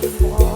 platform.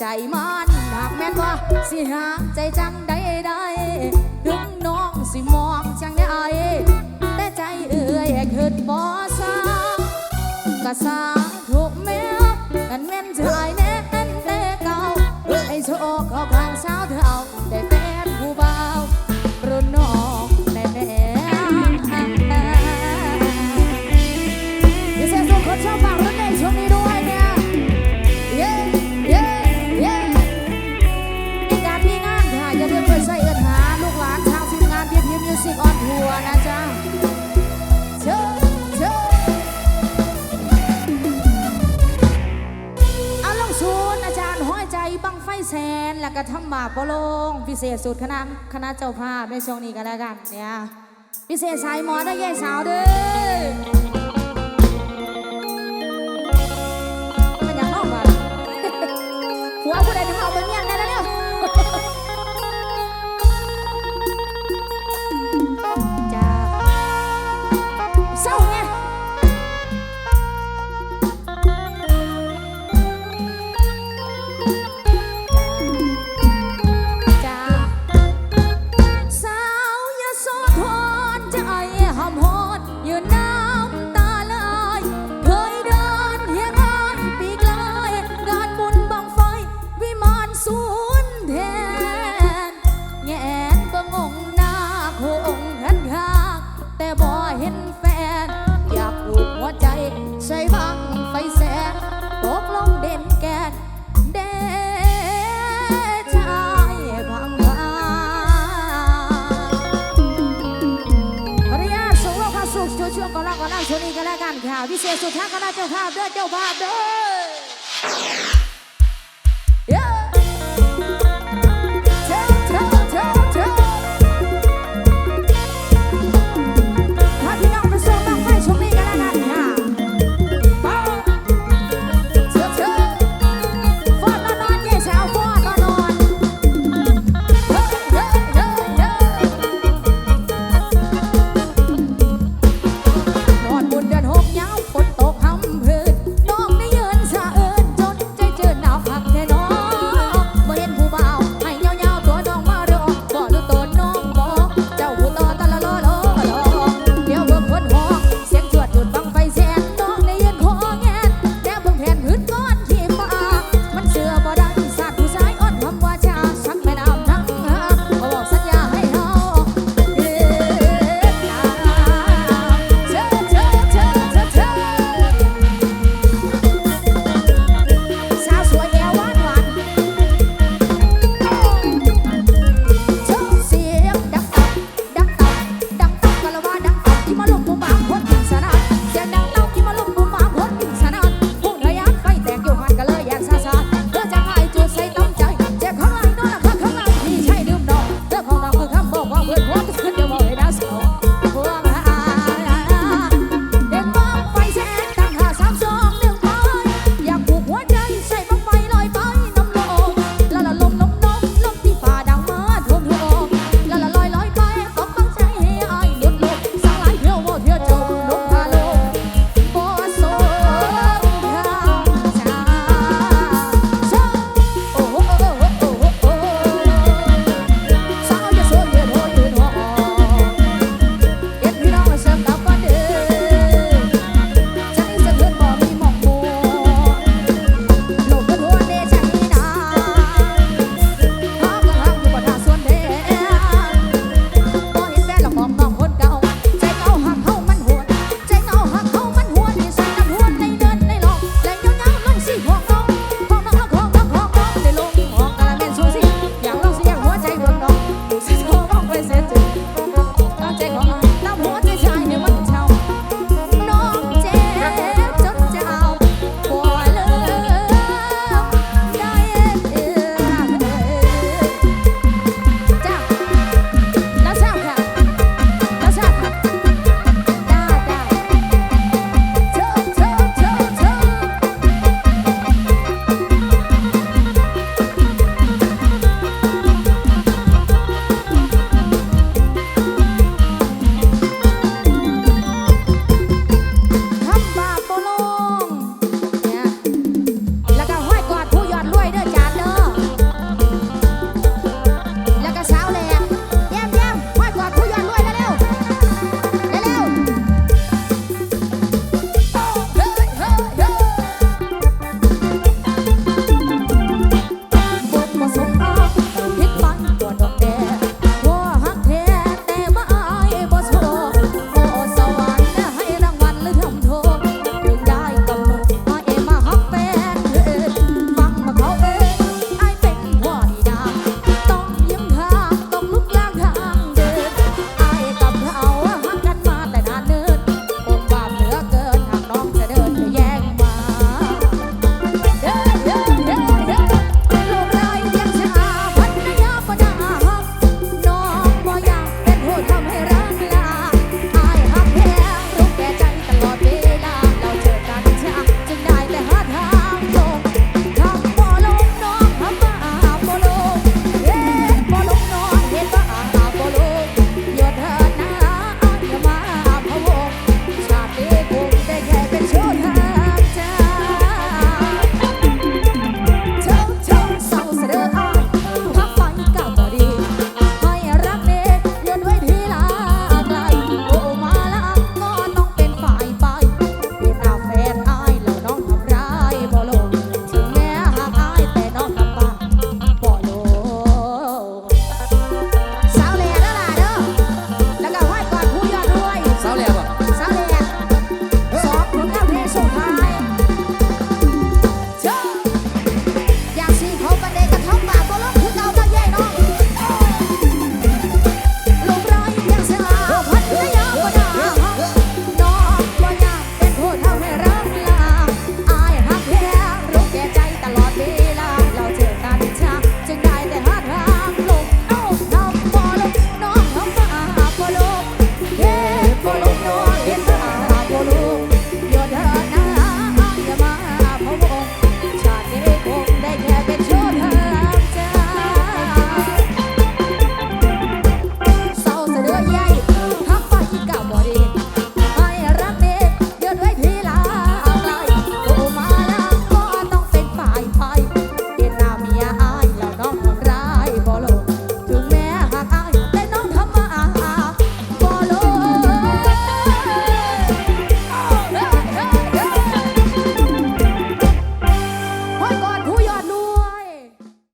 ใจมันหากแม่นว่าสิหาใจจังใดใดถึงน้องสิมองจังได้ แต่ใจเอื่อยเกิดบ่สร้างก็สร้าง ษสุดคณะคณะเจ้าภาพในช่วงนี้กันแล้วกันเนี่ยพิเศษสายหมอและแย่สาวด้วย